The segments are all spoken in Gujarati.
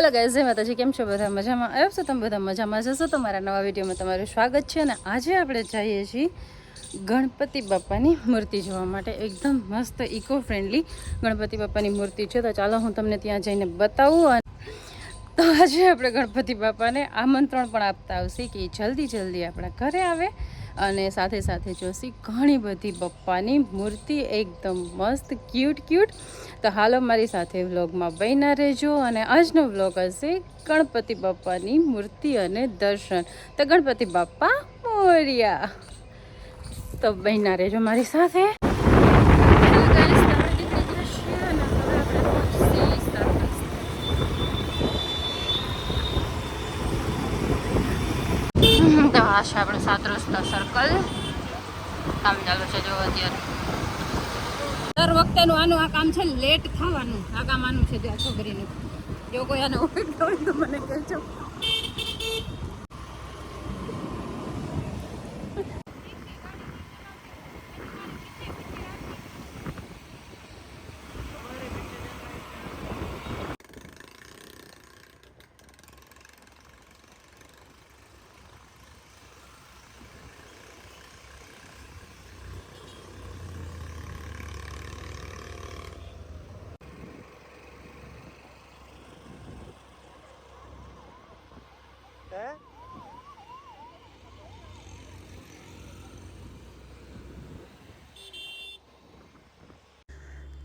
હેલો ગાઈઝ જય માતાજી, કેમ છો બધા? મજામાં? આવ્યો છો તમે બધા મજામાં જશો તો મારા નવા વિડીયોમાં તમારું સ્વાગત છે અને આજે આપણે જઈએ છીએ ગણપતિ બાપાની મૂર્તિ જોવા માટે. એકદમ મસ્ત ઇકો ફ્રેન્ડલી ગણપતિ બાપાની મૂર્તિ છે. તો ચાલો હું તમને ત્યાં જઈને બતાવું અને તો આજે આપણે ગણપતિ બાપાને આમંત્રણ પણ આપતા આવશે કે જલ્દી જલ્દી આપણા ઘરે આવે. અને સાથે સાથે જોશી ઘણી બધી પપ્પાની મૂર્તિ એકદમ મસ્ત ક્યુટ ક્યુટ તો હાલો મારી સાથે વ્લોગમાં બહીના રહેજો અને આજનો વ્લોગ હશે ગણપતિ બાપાની મૂર્તિ અને દર્શન. તો ગણપતિ બાપા મોર્યા. તો બહીના રહેજો મારી સાથે Hello guys, તો આપણે નીકળી ગયા છીએ અને હવે આપણે પહોંચીએ સાતરસ્તે. હમ, તો આ આપણે સાત રસ્તા સર્કલ કામ ચાલુ છે જો અત્યારે. દર વખતેનું આનું આ કામ છે લેટ થવાનું. આ કામ આનું છે ત્યાં છોકરીનું. જો કોઈ આને તો મને કહેજો.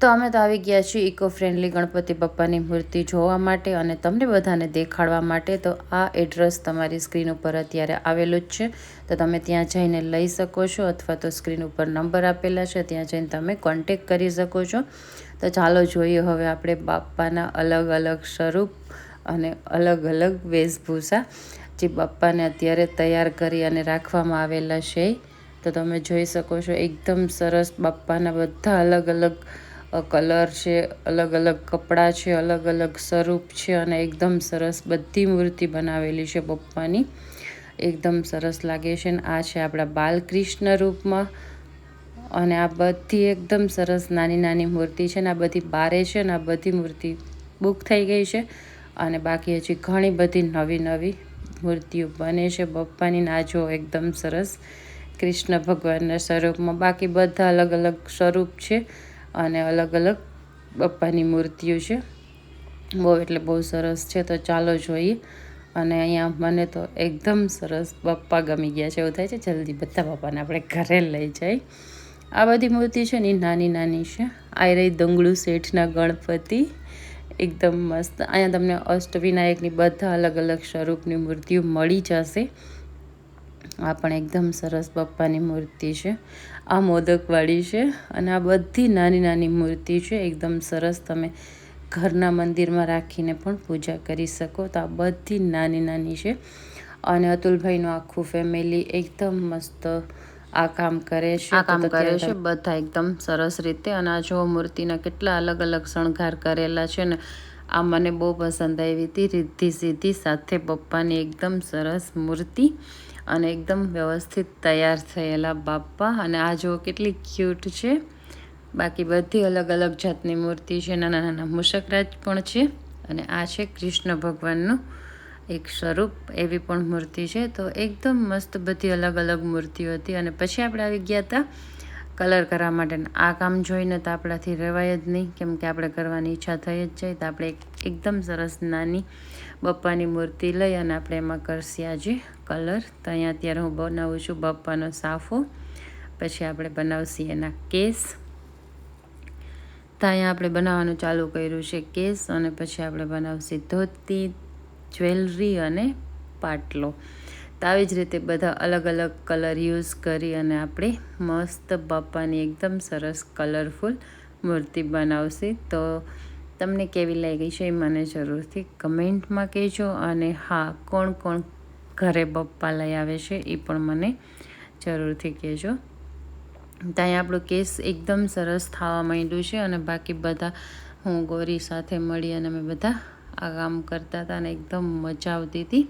તો અમે તો આવી ગયા છીએ ઇકો ફ્રેન્ડલી ગણપતિ બાપ્પાની મૂર્તિ જોવા માટે અને તમને બધાને દેખાડવા માટે. તો આ એડ્રેસ તમારી સ્ક્રીન ઉપર અત્યારે આવેલું જ છે. તો તમે ત્યાં જઈને લઈ શકો છો અથવા તો સ્ક્રીન ઉપર નંબર આપેલા છે. ત્યાં જઈને તમે કોન્ટેક કરી શકો છો. તો ચાલો જોઈએ હવે આપણે બાપ્પાના અલગ અલગ સ્વરૂપ અને અલગ અલગ વેશભૂષા જે બાપ્પાને અત્યારે તૈયાર કરી અને રાખવામાં આવેલા છે. તો તમે જોઈ શકો છો, એકદમ સરસ બાપ્પાના બધા અલગ અલગ કલર છે, અલગ અલગ કપડાં છે, અલગ અલગ સ્વરૂપ છે અને એકદમ સરસ બધી મૂર્તિ બનાવેલી છે બપ્પાની એકદમ સરસ લાગે છે ને આ છે આપણા બાલકૃષ્ણ રૂપમાં. અને આ બધી એકદમ સરસ નાની નાની મૂર્તિ છે ને આ બધી બારે છે ને આ બધી મૂર્તિ બુક થઈ ગઈ છે. અને બાકી હજી ઘણી બધી નવી નવી મૂર્તિઓ બને છે બપ્પાની આ એકદમ સરસ કૃષ્ણ ભગવાનના સ્વરૂપમાં. બાકી બધા અલગ અલગ સ્વરૂપ છે. અને અલગ અલગ બપ્પાની મૂર્તિઓ છે. બહુ એટલે બહુ સરસ છે, તો ચાલો જોઈએ. અને અહીંયા મને તો એકદમ સરસ બપ્પા ગમી ગયા છે, એવું થાય છે, જલ્દી બધા બપ્પાને આપણે ઘરે લઈ જાય. આ બધી મૂર્તિ છે ને નાની નાની છે. આ રહી દંગળુ શેઠના ગણપતિ. એકદમ મસ્ત. અહીંયા તમને અષ્ટવિનાયકની બધા અલગ અલગ સ્વરૂપની મૂર્તિઓ મળી જશે. આ પણ એકદમ સરસ પપ્પાની મૂર્તિ છે. આ મોદકવાળી છે અને આ બધી નાની નાની મૂર્તિ છે. એકદમ સરસ તમે ઘરના મંદિરમાં રાખીને પણ પૂજા કરી શકો. તો આ બધી નાની નાની છે. અને અતુલભાઈનું આખું ફેમિલી એકદમ મસ્ત આ કામ કરે છે. આ કામ કરે છે બધા એકદમ સરસ રીતે. અને આ જો મૂર્તિના કેટલા અલગ અલગ શણગાર કરેલા છે ને આ મને બહુ પસંદ આવી હતી. રીધી સીધી સાથે પપ્પાની એકદમ સરસ મૂર્તિ. અને એકદમ વ્યવસ્થિત તૈયાર થયેલા બાપ્પા. અને આ જો કેટલી ક્યુટ છે. બાકી બધી અલગ અલગ જાતની મૂર્તિ છે. નાના નાના મૂષકરાજ પણ છે. અને આ છે કૃષ્ણ ભગવાનનું એક સ્વરૂપ એવી પણ મૂર્તિ છે. તો એકદમ મસ્ત બધી અલગ અલગ મૂર્તિઓ હતી. અને પછી આપણે આવી ગયા હતા કલર કરવા માટેના. આ કામ જોઈને તો આપણાથી રહેવાય જ નહીં. કેમ કે આપણે કરવાની ઈચ્છા થઈ જ જાય. તો આપણે એકદમ સરસ નાની બપ્પાની મૂર્તિ લઈ અને આપણે એમાં કરશી આજે કલર. તો અહીંયા અત્યારે હું બનાવું છું બપ્પાનો સાફો. પછી આપણે બનાવશી એના કેસ. તો અહીંયા આપણે બનાવવાનું ચાલુ કર્યું છે કેસ. અને પછી આપણે બનાવશી ધોતી, જ્વેલરી અને પાટલો. આવી જ રીતે બધા અલગ અલગ કલર યુઝ કરી અને આપણે મસ્ત બાપાની એકદમ સરસ કલરફુલ મૂર્તિ બનાવશે. તો તમને કેવી લાગી છે એ મને જરૂરથી કમેન્ટમાં કહેજો અને હા, કોણ કોણ ઘરે બપ્પા લઈ આવે છે એ પણ મને જરૂરથી કહેજો. ત્યાં આપણું કેસ એકદમ સરસ થવા માંડ્યું છે અને બાકી બધા હું ગોરી સાથે મળી અને અમે બધા આ કામ કરતા હતા અને એકદમ મજા આવતી હતી.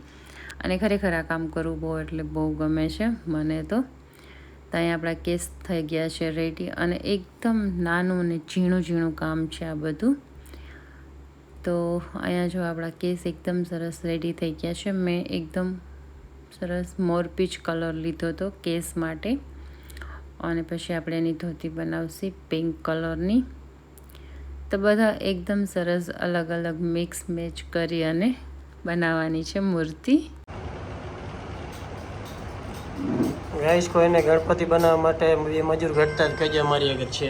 અને ખરેખર આ કામ કરવું બહુ એટલે બહુ ગમે છે, મને તો. ત્યાં આપણા કેસ થઈ ગયા છે રેડી અને એકદમ નાનું અને ઝીણું ઝીણું કામ છે આ બધું. તો અહીંયા જો આપણા કેસ એકદમ સરસ રેડી થઈ ગયા છે. મેં એકદમ સરસ મોરપીચ કલર લીધો હતો કેસ માટે. અને પછી આપણે એની ધોતી બનાવશી પિંક કલરની. તો બધા એકદમ સરસ અલગ અલગ મિક્સ મેચ કરી અને બનાવવાની છે મૂર્તિ. ગાઈસ કોઈ ગણપતિ બનાવવા માટે એ મજૂર ઘટતા જ કહીએ અમારી આગળ છે.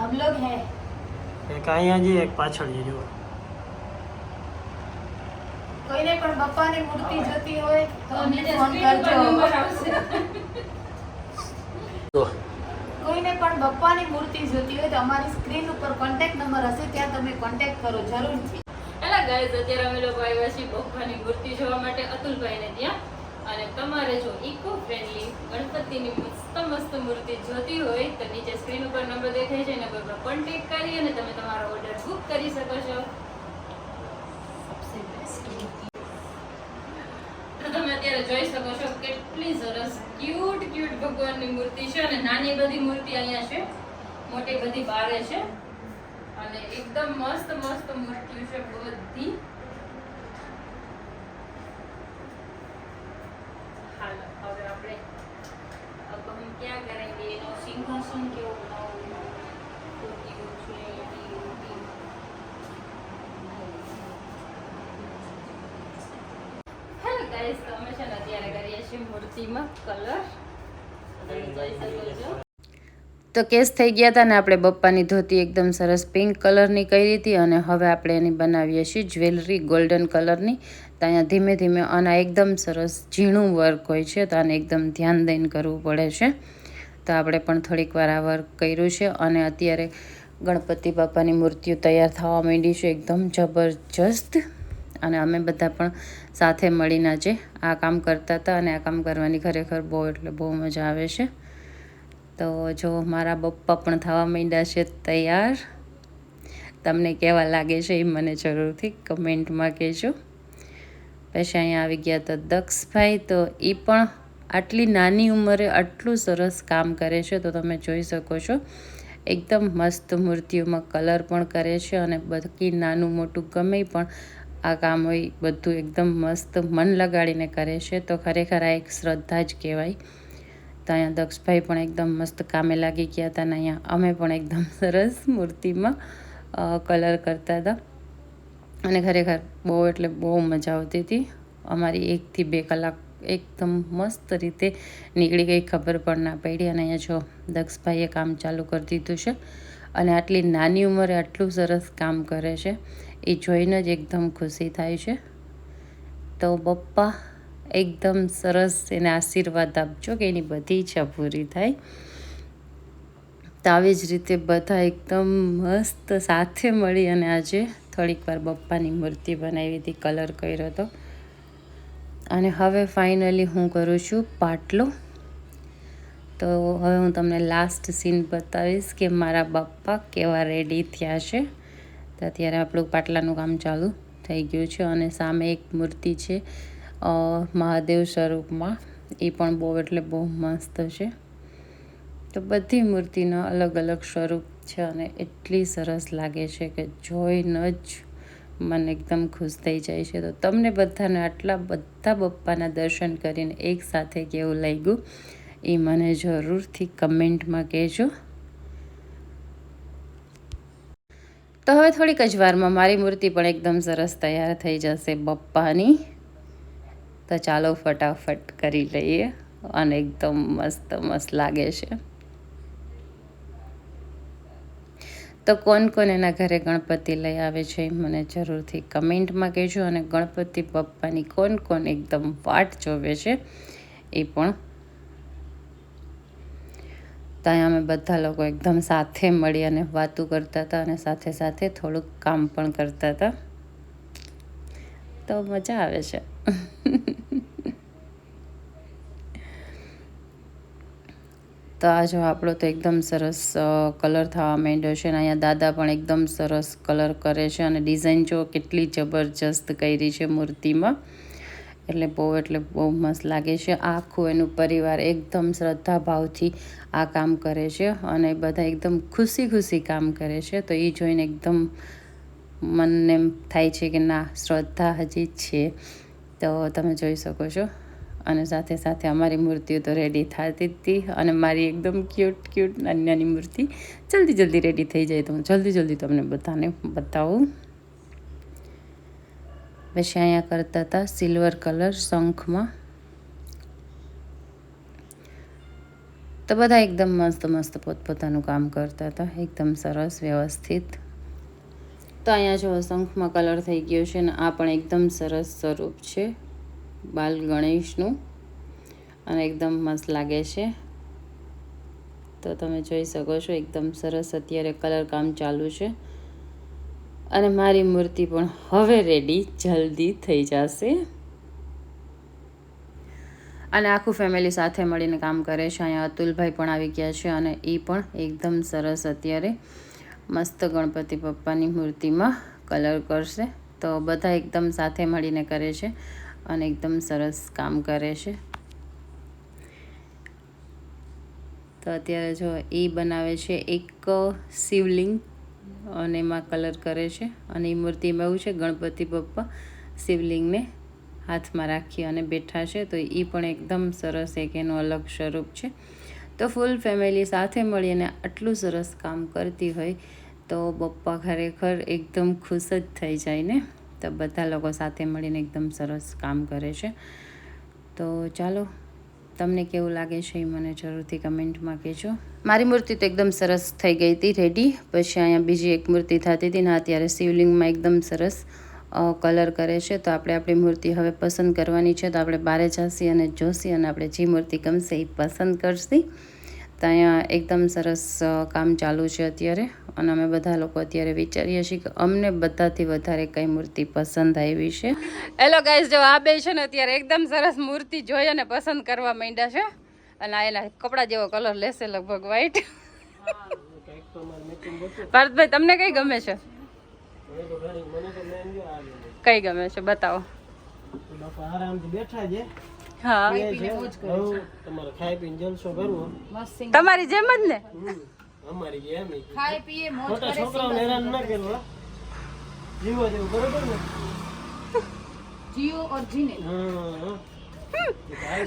હમ લોગ હે. એક અહીંયા જઈએ એક પાછળ જઈએ જુઓ. કોઈને પણ બપ્પાની મૂર્તિ જોતી હોય તો અમને ફોન કરજો. કોઈને પણ બપ્પાની મૂર્તિ જોતી હોય તો અમારી સ્ક્રીન ઉપર કોન્ટેક્ટ નંબર હશે ત્યાં તમે કોન્ટેક્ટ કરો જરૂરથી. હેલા ગાઈઝ અત્યારે અમે લોકો આવ્યા છીએ બપ્પાની મૂર્તિ જોવા માટે અતુલભાઈને ત્યાં. અને તમારે જો ઇકો ફ્રેન્ડલી ગણપતિની મસ્ત મસ્ત મૂર્તિ જોતી હોય તો નીચે સ્ક્રીન ઉપર નંબર દેખાય છે નંબર પર કોન્ટેક્ટ કરી અને તમે તમારો ઓર્ડર બુક કરી શકો છો. તો તમે અત્યારે જોઈ શકો છો કેટલી સરસ ક્યુટ ક્યુટ ભગવાનની મૂર્તિ છે અને નાની બધી મૂર્તિ અહીંયા છે. મોટી બધી બારે છે. અને એકદમ મસ્ત મસ્ત મૂર્તિઓ છે બધી. તો કેસ થઈ ગયા હતા ને આપણે બપ્પાની ધોતી એકદમ સરસ પિંક કલરની કરી હતી અને હવે આપણે એની બનાવીએ છીએ જ્વેલરી ગોલ્ડન કલરની તો અહીંયા ધીમે ધીમે આના એકદમ સરસ ઝીણું વર્ક હોય છે, તો આને એકદમ ધ્યાન દઈને કરવું પડે છે. તો આપણે પણ થોડીક વાર આ વર્ક કર્યું છે અને અત્યારે ગણપતિ બાપાની મૂર્તિઓ તૈયાર થવા માંડી છે, એકદમ જબરજસ્ત. અને અમે બધા પણ સાથે મળીને આજે આ કામ કરતા હતા અને આ કામ કરવાની ખરેખર બહુ એટલે બહુ મજા આવે છે. તો જો મારા બપ્પા પણ થવા માંડ્યા છે તૈયાર. તમને કેવા લાગે છે એ મને જરૂરથી કમેન્ટમાં કહેજો. પછી અહીંયા આવી ગયા તો દક્ષભાઈ, તો એ પણ આટલી નાની ઉંમરે આટલું સરસ કામ કરે છે તો તમે જોઈ શકો છો. એકદમ મસ્ત મૂર્તિઓમાં કલર પણ કરે છે અને બાકી નાનું મોટું ગમે પણ આ કામ હોય, બધું એકદમ મસ્ત મન લગાડીને કરે છે. તો ખરેખર આ એક શ્રદ્ધા જ કહેવાય. તો અહીંયા દક્ષભાઈ પણ એકદમ મસ્ત કામે લાગી ગયા હતા ને અહીંયા અમે પણ એકદમ સરસ મૂર્તિમાં કલર કરતા હતા. અને ખરેખર બહુ એટલે બહુ મજા આવતી હતી. અમારી એકથી બે કલાક એકદમ મસ્ત રીતે નીકળી ગઈ, ખબર પણ ના પડી. અને અહીંયા જો દક્ષભાઈએ કામ ચાલુ કરી દીધું છે. અને આટલી નાની ઉંમરે આટલું સરસ કામ કરે છે. એ જોઈને જ એકદમ ખુશી થાય છે. તો પપ્પા, એકદમ સરસ એને આશીર્વાદ આપજો કે એની બધી ઈચ્છા પૂરી થાય. તો આવી જ રીતે બધા એકદમ મસ્ત સાથે મળી અને આજે થોડીક વાર બપ્પાની મૂર્તિ બનાવી હતી, કલર કર્યો હતો. અને હવે ફાઇનલી હું કરું છું પાટલો. તો હવે હું તમને લાસ્ટ સીન બતાવીશ કે મારા બાપ્પા કેવા રેડી થયા છે. અત્યારે આપણું પાટલાનું કામ ચાલુ થઈ ગયું છે અને સામે એક મૂર્તિ છે મહાદેવ સ્વરૂપમાં. એ પણ બહુ, એટલે બહુ મસ્ત છે. તો બધી મૂર્તિના અલગ અલગ સ્વરૂપ છે અને એટલી સરસ લાગે છે કે જોઈને જ મન એકદમ ખુશ થઈ જાય છે. તો તમને બધાને આટલા બધા બપ્પાના દર્શન કરીને એકસાથે કેવું લાગ્યું એ મને જરૂરથી કમેન્ટમાં કહેજો. તો હવે થોડીક જ વારમાં મારી મૂર્તિ પણ એકદમ સરસ તૈયાર થઈ જશે બપ્પાની. તો ચાલો ફટાફટ કરી લઈએ અને એકદમ મસ્ત મસ્ત લાગે છે. તો કોણ કોણ એના ઘરે ગણપતિ લઈ આવે છે મને જરૂરથી કમેન્ટમાં કહેજો અને ગણપતિ પપ્પાની કોણ કોણ એકદમ વાટ જોવે છે એ પણ તો અહીંયા અમે બધા લોકો એકદમ સાથે મળી અને વાતું કરતા હતા અને સાથે સાથે થોડુંક કામ પણ કરતા હતા. તો મજા આવે છે. તો આ જો આપણો તો એકદમ સરસ કલર થવા માંડ્યો છે અને અહીંયા દાદા પણ એકદમ સરસ કલર કરે છે અને ડિઝાઇન જો કેટલી જબરજસ્ત કરી છે મૂર્તિમાં. એટલે બહુ એટલે બહુ મસ્ત લાગે છે. આખું એનું પરિવાર એકદમ શ્રદ્ધા ભાવથી આ કામ કરે છે અને બધા એકદમ ખુશી ખુશી કામ કરે છે. તો એ જોઈને એકદમ મનને એમ થાય છે કે ના, શ્રદ્ધા હજી છે. તો તમે જોઈ શકો છો. અને સાથે સાથે અમારી મૂર્તિઓ તો રેડી થતી હતી અને મારી એકદમ ક્યુટ ક્યુટ નાની નાની મૂર્તિ જલ્દી જલ્દી રેડી થઈ જાય તો હું જલ્દી જલ્દી તમને બધાને બતાવું. પછી અહીંયા કરતા હતા સિલ્વર કલર શંખમાં. તો બધા એકદમ મસ્ત મસ્ત પોતપોતાનું કામ કરતા હતા. એકદમ સરસ વ્યવસ્થિત. તો અહીંયા જો શંખમાં કલર થઈ ગયો છે ને, આ પણ એકદમ સરસ સ્વરૂપ છે બાલ ગણેશનું. અને એકદમ મસ્ત લાગે છે. તો તમે જોઈ શકો છો, એકદમ સરસ અત્યારે કલર કામ ચાલુ છે. અને મારી મૂર્તિ પણ હવે રેડી જલ્દી થઈ જશે. અને આખું ફેમિલી સાથે મળીને કામ કરે છે. અહીંયા અતુલભાઈ પણ આવી ગયા છે અને એ પણ એકદમ સરસ અત્યારે મસ્ત ગણપતિ પપ્પાની મૂર્તિમાં કલર કરશે. તો બધા એકદમ સાથે મળીને કરે છે અને એકદમ સરસ કામ કરે છે. તો અત્યારે જો એ બનાવે છે એક શિવલિંગ અને એમાં કલર કરે છે. અને એ મૂર્તિમાં એવું છે, ગણપતિ બપ્પા શિવલિંગને હાથમાં રાખી અને બેઠા છે. તો એ પણ એકદમ સરસ એક એનું અલગ સ્વરૂપ છે. તો ફૂલ ફેમિલી સાથે મળીને આટલું સરસ કામ કરતી હોય તો બપ્પા ખરેખર એકદમ ખુશ જ થઈ જાય ને. તો બધા લોકો સાથે મળીને એકદમ સરસ કામ કરે છે. તો ચાલો, તમને કેવું લાગે છે એ મને જરૂરથી કમેન્ટમાં કહેજો. મારી મૂર્તિ તો એકદમ સરસ થઈ ગઈ હતી રેડી પછી અહીંયા બીજી એક મૂર્તિ થતી હતી ને અત્યારે શિવલિંગમાં એકદમ સરસ કલર કરે છે. તો આપણે આપણી મૂર્તિ હવે પસંદ કરવાની છે. તો આપણે બારે જાસી અને જોશી અને આપણે જે મૂર્તિ ગમશે એ પસંદ કરશી. તો અહીંયા એકદમ સરસ કામ ચાલુ છે અત્યારે. અને અમે બધા લોકો અત્યારે વિચારીએ છીએ કે અમને બધાથી વધારે કઈ મૂર્તિ પસંદ આવી છે. હેલો ગાઈસ જો આ બે છે ને અત્યારે એકદમ સરસ મૂર્તિ જોઈ અને પસંદ કરવા માંડ્યા છે. અને આ એના કપડા જેવો કલર લેશે લગભગ વ્હાઈટ હતું. ભારતભાઈ તમને કઈ ગમે છે. કઈ ગમે છે? બતાવો. તો બાપા આરામથી બેઠા છે. હા. બે છે. હવ તમારે જેમ જ ને? જીવો જેવું બરોબર ને? જીઓ ઓર જીને. હા હા.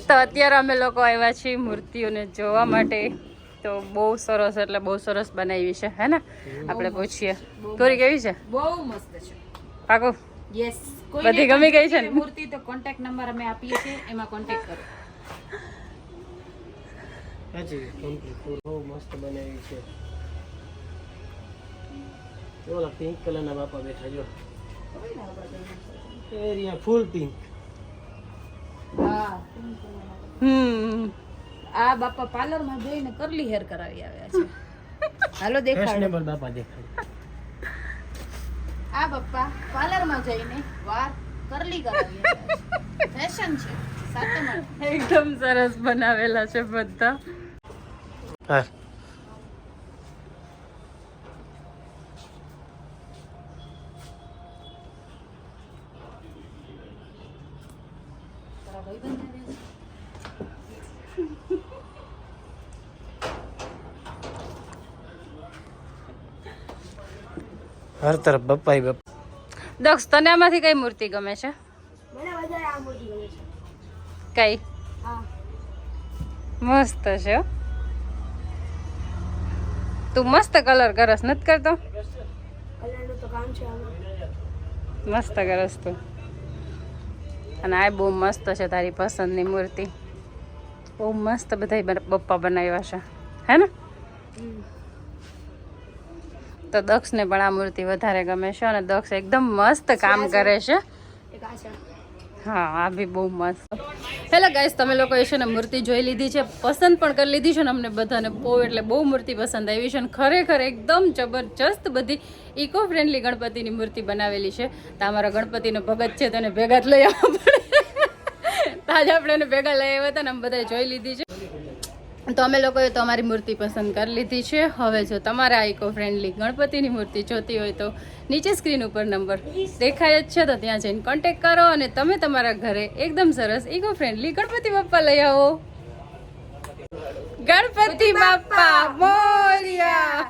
તો અત્યારે અમે લોકો આવ્યા છીએ મૂર્તિઓને જોવા માટે. તો બહુ સરસ એટલે બહુ સરસ બનાવી છે હે ને? આપણે પૂછીએ. તોરી કેવી છે? બહુ મસ્ત છે. પાકો? યસ બધી ગમી ગઈ છે ને? મૂર્તિ તો કોન્ટેક્ટ નંબર અમે આપીએ છીએ એમાં કોન્ટેક્ટ કરો. સાચી complete. બહુ મસ્ત બનાવી છે. ઓલા પિંક કલરના બાપા બેઠા જો. એરિયા ફૂલ પિંક હા. હમ. આ બાપા પાર્લરમાં જઈને કરલી હેર કરાવી આવ્યા છે. હાલો દેખાડો. બાપા આ બાપા પાર્લરમાં જઈને વાર કરલી કરાવી આવ્યા છે. ફેશન છે. એકદમ સરસ બનાવેલા છે બધા. હા તારા ભાઈબંધ આવ્યા છે? હર તરફ બપાઈ બપ્પા દક્ષ તને આમાંથી કઈ મૂર્તિ ગમે છે? કઈ? મસ્ત છે હો. તું મસ્ત કલર કરસ નથી કરતો? મસ્ત કરસ તું. અને આ બહુ મસ્ત છે તારી પસંદની મૂર્તિ. બહુ મસ્ત બધા બપ્પા બનાવ્યા છે. હે ને? તો દક્ષને પણ આ મૂર્તિ વધારે ગમે છે અને દક્ષ એકદમ મસ્ત કામ કરે છે. હા આ બી બહુ મસ્ત. હેલો ગાઈસ તમે લોકો એ છે ને મૂર્તિ જોઈ લીધી છે પસંદ પણ કરી લીધી છે ને અમને બધાને બહુ એટલે બહુ મૂર્તિ પસંદ આવી છે અને ખરેખર એકદમ જબરજસ્ત બધી ઇકો ફ્રેન્ડલી ગણપતિની મૂર્તિ બનાવેલી છે. તો અમારા ગણપતિનો ભગત છે તેને ભેગા જ લઈ આવવા આજે આપણે એને ભેગા લઈ આવ્યા હતા ને બધાએ જોઈ લીધી છે. તો અમે લોકોએ તો અમારી મૂર્તિ પસંદ કરી લીધી છે. હવે જો તમારે આ ઇકો ફ્રેન્ડલી ગણપતિની મૂર્તિ જોતી હોય તો નીચે સ્ક્રીન ઉપર નંબર દેખાય જ છે. તો ત્યાં જઈને કોન્ટેક કરો અને તમે તમારા ઘરે એકદમ સરસ ઇકો ફ્રેન્ડલી ગણપતિ બાપ્પા લઈ આવો. ગણપતિ બાપ્પા મોરિયા.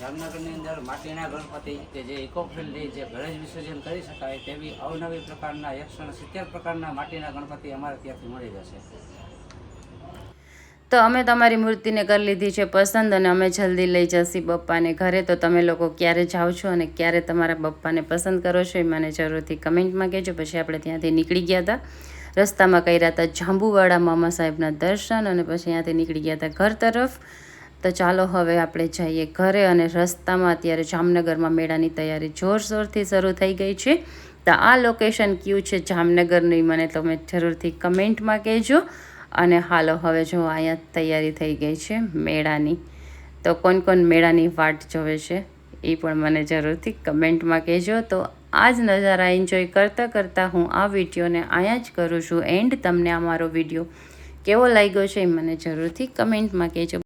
જામનગરની અંદર માટીના ગણપતિ કે જે ઇકો જે ઘરે વિસર્જન કરી શકાય તેવી અવનવી પ્રકારના એકસો સિત્તેર પ્રકારના માટીના ગણપતિ અમારે ત્યાંથી મળી જશે તો અમે તમારી મૂર્તિને કરી લીધી છે પસંદ અને અમે જલ્દી લઈ જશી બપ્પાને ઘરે. તો તમે લોકો ક્યારે જાઓ છો અને ક્યારે તમારા બપ્પાને પસંદ કરો છો એ મને જરૂરથી કમેન્ટમાં કહેજો. પછી આપણે ત્યાંથી નીકળી ગયા હતા. રસ્તામાં કર્યા હતા જાંબુવાળા મામા સાહેબના દર્શન અને પછી ત્યાંથી નીકળી ગયા હતા ઘર તરફ. તો ચાલો હવે આપણે જઈએ ઘરે અને રસ્તામાં અત્યારે જામનગરમાં મેળાની તૈયારી જોરશોરથી શરૂ થઈ ગઈ છે. તો આ લોકેશન કયું છે જામનગરની મને તમે જરૂરથી કમેન્ટમાં કહેજો. અને હાલો હવે જો અહીંયા તૈયારી થઈ ગઈ છે મેળાની. તો કોણ કોણ મેળાની વાટ જોવે છે એ પણ મને જરૂરથી કમેન્ટમાં કહેજો. તો આ જ નજારા એન્જોય કરતાં કરતાં હું આ વિડીયોને અહીંયા જ કરું છું. એન્ડ તમને આ મારો વીડિયો કેવો લાગ્યો છે એ મને જરૂરથી કમેન્ટમાં કહેજો.